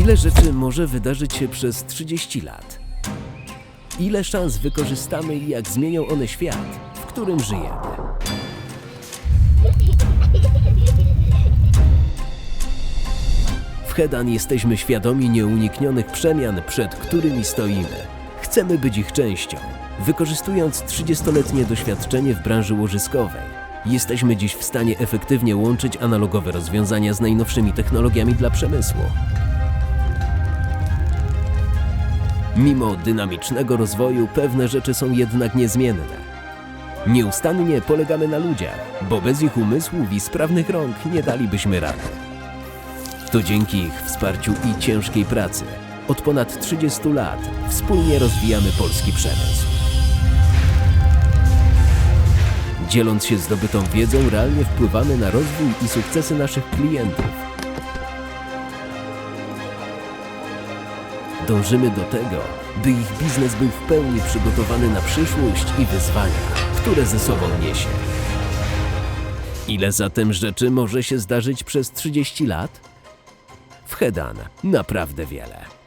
Ile rzeczy może wydarzyć się przez 30 lat? Ile szans wykorzystamy i jak zmienią one świat, w którym żyjemy? W Hedan jesteśmy świadomi nieuniknionych przemian, przed którymi stoimy. Chcemy być ich częścią. Wykorzystując 30-letnie doświadczenie w branży łożyskowej, jesteśmy dziś w stanie efektywnie łączyć analogowe rozwiązania z najnowszymi technologiami dla przemysłu. Mimo dynamicznego rozwoju pewne rzeczy są jednak niezmienne. Nieustannie polegamy na ludziach, bo bez ich umysłów i sprawnych rąk nie dalibyśmy rady. To dzięki ich wsparciu i ciężkiej pracy od ponad 30 lat wspólnie rozwijamy polski przemysł. Dzieląc się zdobytą wiedzą, realnie wpływamy na rozwój i sukcesy naszych klientów. Dążymy do tego, by ich biznes był w pełni przygotowany na przyszłość i wyzwania, które ze sobą niesie. Ile zatem rzeczy może się zdarzyć przez 30 lat? W Hedan naprawdę wiele.